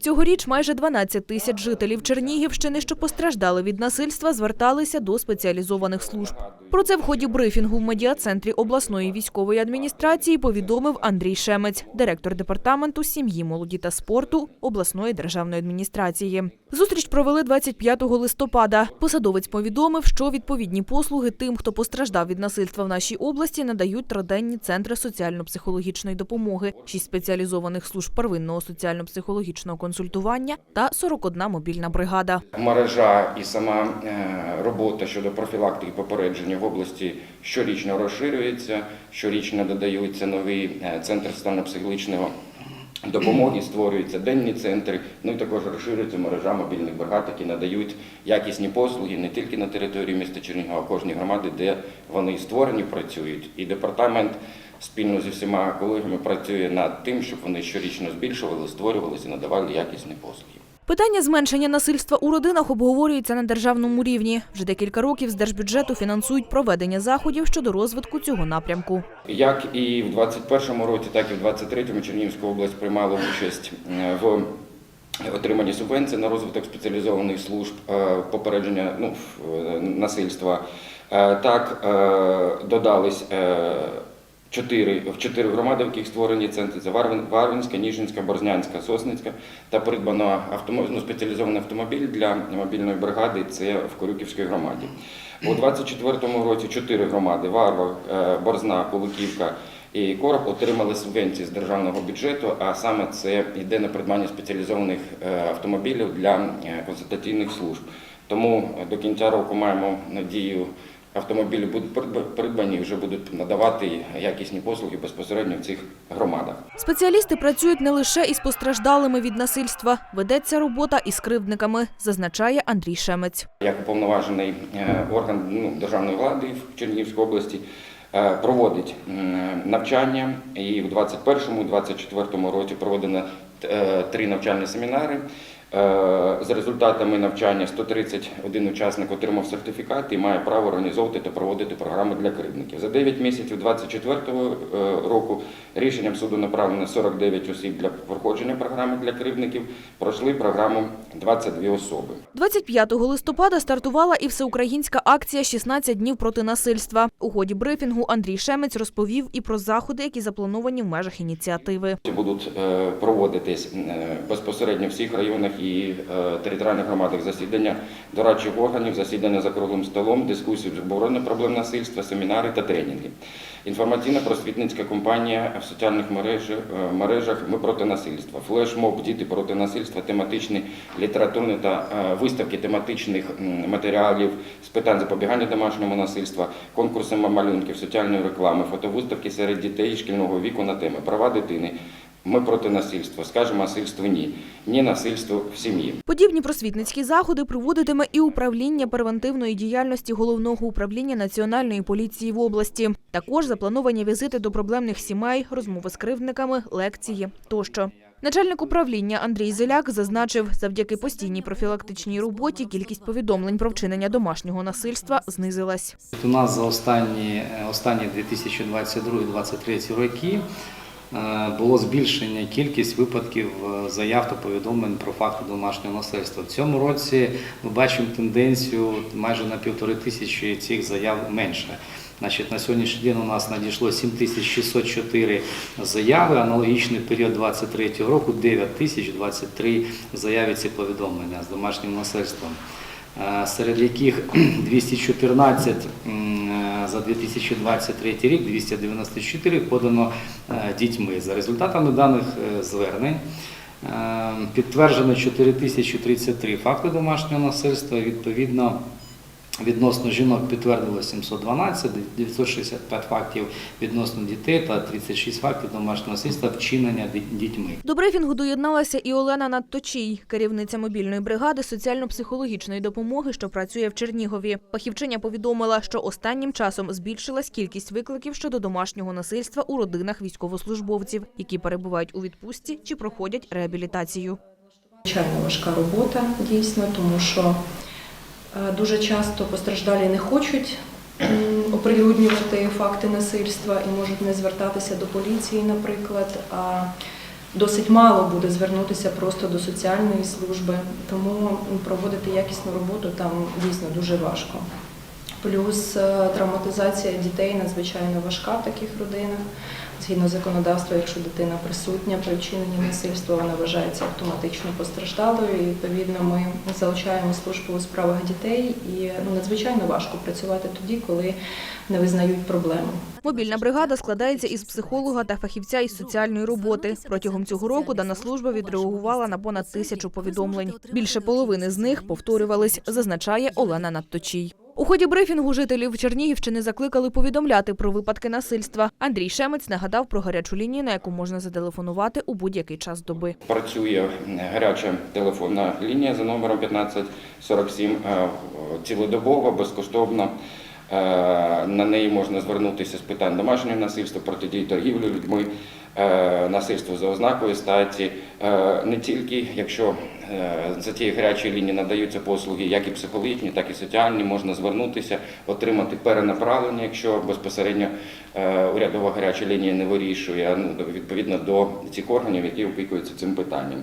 Цьогоріч майже 12 тисяч жителів Чернігівщини, що постраждали від насильства, зверталися до спеціалізованих служб. Про це в ході брифінгу в медіа-центрі обласної військової адміністрації повідомив Андрій Шемець, директор департаменту сім'ї, молоді та спорту обласної державної адміністрації. Зустріч провели 25 листопада. Посадовець повідомив, що відповідні послуги тим, хто постраждав від насильства в нашій області, надають триденні центри соціально-психологічної допомоги, шість спеціалізованих служб первинного соціально-психологічного консультування та 41 мобільна бригада. Мережа і сама е, робота щодо профілактики попередження в області щорічно розширюється, щорічно додаються нові е, центри соціально-психологічного допомоги, створюються денні центри. Ну і також розширюється мережа мобільних бригад, які надають якісні послуги не тільки на території міста Чернігова, а кожній громаді, де вони створені, працюють. І департамент спільно зі всіма колегами працює над тим, щоб вони щорічно збільшували, створювалися і надавали якісні послуги. Питання зменшення насильства у родинах обговорюється на державному рівні. Вже декілька років з держбюджету фінансують проведення заходів щодо розвитку цього напрямку. Як і в 2021 році, так і в 2023 Чернігівська область приймала участь е, в отриманні субвенцій на розвиток спеціалізованих служб е, попередження ну, е, насильства. Так додались чотири в чотири громади, в яких створені центри. Це Варвин- Варвинська, Ніжинська, Борзнянська, Сосницька та придбано автомо- ну, спеціалізований автомобіль для мобільної бригади. Це в Корюківській громаді. У 24-му році чотири громади Варва, е, Борзна, Куликівка і Короб отримали субвенції з державного бюджету, а саме це йде на придбання спеціалізованих е, автомобілів для е, консультаційних служб. Тому до кінця року маємо надію. Автомобілі будуть придба- придбані і вже будуть надавати якісні послуги безпосередньо в цих громадах. Спеціалісти працюють не лише із постраждалими від насильства. Ведеться робота із кривдниками, зазначає Андрій Шемець. як уповноважений е, орган ну, державної влади в Чернігівській області е, проводить навчання і в 2021-2024 році проведено три навчальні семінари. Е, За результатами навчання 131 учасник отримав сертифікат і має право організовувати та проводити програми для кривдників. За 9 місяців 2024 року рішенням суду направлено 49 осіб для проходження програми для кривдників. Пройшли програму 22 особи. 25 листопада стартувала і всеукраїнська акція «16 днів проти насильства. У ході брифінгу Андрій Шемець розповів і про заходи, які заплановані в межах ініціативи. Будуть е, проводитись е, безпосередньо в всіх районах і е, територіальних громадах засідання дорадчих органів, засідання за круглим столом, дискусії з оборони проблем насильства, семінари та тренінги. Інформаційно-просвітницька кампанія в соціальних мережах, е, Ми проти насильства, флешмоб Діти проти насильства, тематичні літературні та е, виставки тематичних матеріалів з питань запобігання домашньому насильства, конкурси малюнків, соціальної реклами, фотовиставки серед дітей шкільного віку на теми права дитини. Ми проти насильства, скажемо насильству ні, ні насильству в сім'ї. Подібні просвітницькі заходи проводитиме і управління превентивної діяльності головного управління національної поліції в області. Також заплановані візити до проблемних сімей, розмови з кривдниками, лекції тощо. Начальник управління Андрій Зеляк зазначив, завдяки постійній профілактичній роботі кількість повідомлень про вчинення домашнього насильства знизилась. У нас за останні, останні 2022-2023 роки е, було збільшення кількість випадків е, заяв та повідомлень про факти домашнього насильства. В цьому році ми бачимо тенденцію майже на півтори тисячі цих заяв менше. Значить, на сьогоднішній день у нас надійшло 7604 заяви, аналогічний період 2023 року 9023 заяви ці повідомлення з домашнім насильством. Е, серед яких 214 м, е, за 2023 рік, 294 подано е, дітьми. За результатами даних е, звернень е, підтверджено 4033 факти домашнього насильства. Відповідно, Відносно жінок підтвердило 712, 965 фактів відносно дітей та 36 фактів домашнього насильства вчинення дітьми. До брифінгу доєдналася і Олена Надточій, керівниця мобільної бригади соціально-психологічної допомоги, що працює в Чернігові. Фахівчиня повідомила, що останнім часом збільшилась кількість викликів щодо домашнього насильства у родинах військовослужбовців, які перебувають у відпустці чи проходять реабілітацію. Звичайно важка робота дійсно, тому що дуже часто постраждалі не хочуть оприлюднювати факти насильства і можуть не звертатися до поліції, наприклад. А досить мало буде звернутися просто до соціальної служби, тому проводити якісну роботу там дійсно дуже важко. Плюс е, травматизація дітей надзвичайно важка в таких родинах. Згідно законодавства, якщо дитина присутня при вчиненні насильства, вона вважається автоматично постраждалою. І відповідно ми залучаємо службу у справах дітей, і ну надзвичайно важко працювати тоді, коли не визнають проблему. Мобільна бригада складається із психолога та фахівця із соціальної роботи. Протягом цього року дана служба відреагувала на понад тисячу повідомлень. Більше половини з них повторювались, зазначає Олена Надточій. У ході брифінгу жителів Чернігівщини закликали повідомляти про випадки насильства. Андрій Шемець нагадав про гарячу лінію, на яку можна зателефонувати у будь-який час доби. Працює гаряча телефонна лінія за номером 1547 е, цілодобово, безкоштовно. Е, На неї можна звернутися з питань домашнього насильства, протидії торгівлі людьми, е, насильству за ознакою статі. Е, Не тільки якщо за тією гарячою лінією надаються послуги, як і психологічні, так і соціальні, можна звернутися, отримати перенаправлення, якщо безпосередньо урядова гаряча лінія не вирішує, ну відповідно до цих органів, які опікуються цим питанням.